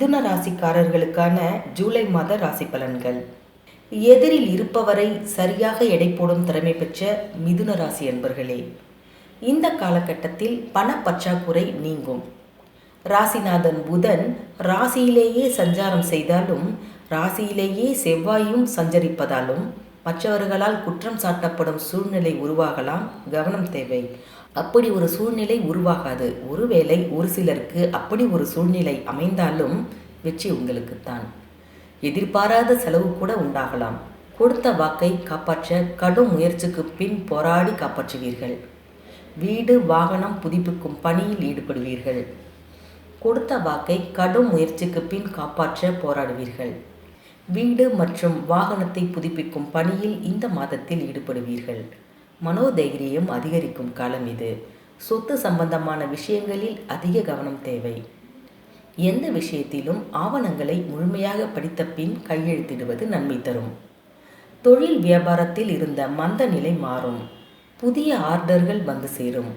மிதுன ராசிக்காரர்களுக்கான ஜூலை மாத ராசி பலன்கள். எதிரில் இருப்பவரை சரியாக எடை போடும் திறமை பெற்ற மிதுன ராசி என்பர்களே இந்த காலகட்டத்தில் பண பற்றாக்குறை நீங்கும். ராசிநாதன் புதன் ராசியிலேயே சஞ்சாரம் செய்தாலும் ராசியிலேயே செவ்வாயும் சஞ்சரிப்பதாலும் மற்றவர்களால் குற்றம் சாட்டப்படும் சூழ்நிலை உருவாகலாம். கவனம் தேவை. அப்படி ஒரு சூழ்நிலை உருவாகாது. ஒருவேளை ஒரு சிலருக்கு அப்படி ஒரு சூழ்நிலை அமைந்தாலும் வெற்றி உங்களுக்குத்தான். எதிர்பாராத செலவு கூட உண்டாகலாம். கொடுத்த வாக்கை காப்பாற்ற கடும் முயற்சிக்கு பின் போராடி காப்பாற்றுவீர்கள். வீடு வாகனம் புதுப்பிக்கும் பணியில் ஈடுபடுவீர்கள். கொடுத்த வாக்கை கடும் முயற்சிக்கு பின் காப்பாற்ற போராடுவீர்கள். வீடு மற்றும் வாகனத்தை புதுப்பிக்கும் பணியில் இந்த மாதத்தில் ஈடுபடுவீர்கள். மனோதைரியம் அதிகரிக்கும் காலம் இது. சொத்து சம்பந்தமான விஷயங்களில் அதிக கவனம் தேவை. எந்த விஷயத்திலும் ஆவணங்களை முழுமையாக படித்த பின் கையெழுத்திடுவது நன்மை தரும். தொழில் வியாபாரத்தில் இருந்த மந்த நிலை மாறும். புதிய ஆர்டர்கள் வந்து சேரும்.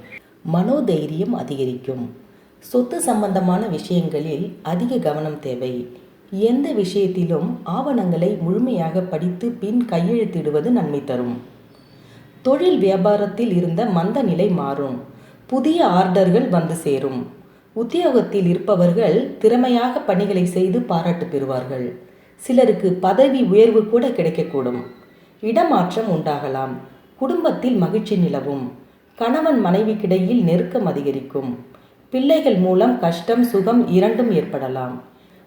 மனோதைரியம் அதிகரிக்கும். சொத்து சம்பந்தமான விஷயங்களில் அதிக கவனம் தேவை. எந்த விஷயத்திலும் ஆவணங்களை முழுமையாக படித்து பின் கையெழுத்திடுவது நன்மை தரும். தொழில் வியாபாரத்தில் இருந்த மந்த நிலை மாறும். புதிய ஆர்டர்கள் வந்து சேரும். உத்தியோகத்தில் இருப்பவர்கள் திறமையாக பணிகளை செய்து பாராட்டு பெறுவார்கள். சிலருக்கு பதவி உயர்வு கூட கிடைக்கக்கூடும். இடமாற்றம் உண்டாகலாம். குடும்பத்தில் மகிழ்ச்சி நிலவும். கணவன் மனைவிக்கிடையில் நெருக்கம் அதிகரிக்கும். பிள்ளைகள் மூலம் கஷ்டம் சுகம் இரண்டும் ஏற்படலாம்.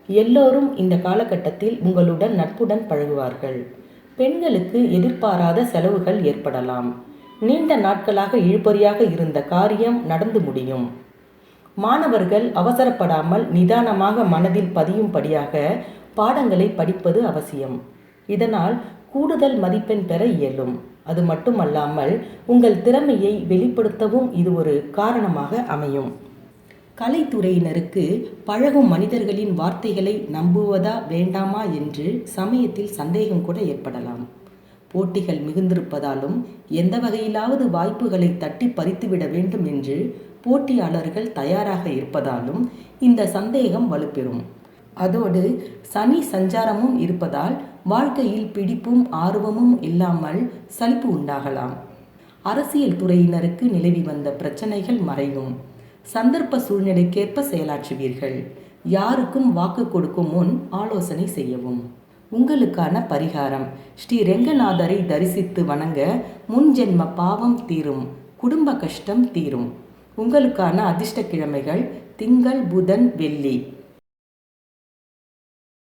எல்லோரும் இந்த காலகட்டத்தில் உங்களுடன் நட்புடன் பழகுவார்கள். பெண்களுக்கு எதிர்பாராத செலவுகள் ஏற்படலாம். நீண்ட நாட்களாக இழுபறியாக இருந்த காரியம் நடந்து முடியும். மாணவர்கள் அவசரப்படாமல் நிதானமாக மனதில் பதியும்படியாக பாடங்களை படிப்பது அவசியம். இதனால் கூடுதல் மதிப்பெண் பெற இயலும். அது மட்டுமல்லாமல் உங்கள் திறமையை வெளிப்படுத்தவும் இது ஒரு காரணமாக அமையும். கலைத்துறையினருக்கு பழகும் மனிதர்களின் வார்த்தைகளை நம்புவதா வேண்டாமா என்று சமயத்தில் சந்தேகம் கூட ஏற்படலாம். போட்டிகள் மிகுந்திருப்பதாலும் எந்த வகையிலாவது வாய்ப்புகளை தட்டி பறித்துவிட வேண்டும் என்று போட்டியாளர்கள் தயாராக இருப்பதாலும் இந்த சந்தேகம் வலுப்பெறும். அதோடு சனி சஞ்சாரமும் இருப்பதால் வாழ்க்கையில் பிடிப்பும் ஆர்வமும் இல்லாமல் சலிப்பு உண்டாகலாம். அரசியல் துறையினருக்கு நிலவி வந்த பிரச்சனைகள் மறையும். சந்தர்ப்ப சூழ்நிலைக்கேற்ப செயலாற்றுவீர்கள். யாருக்கும் வாக்கு கொடுக்கும் முன் ஆலோசனை செய்யவும். உங்களுக்கான பரிகாரம். ஸ்ரீ ரெங்கநாதரை தரிசித்து வணங்க முன் ஜென்ம பாவம் தீரும். குடும்ப கஷ்டம் தீரும். உங்களுக்கான அதிர்ஷ்ட கிழமைகள் திங்கள் புதன் வெள்ளி.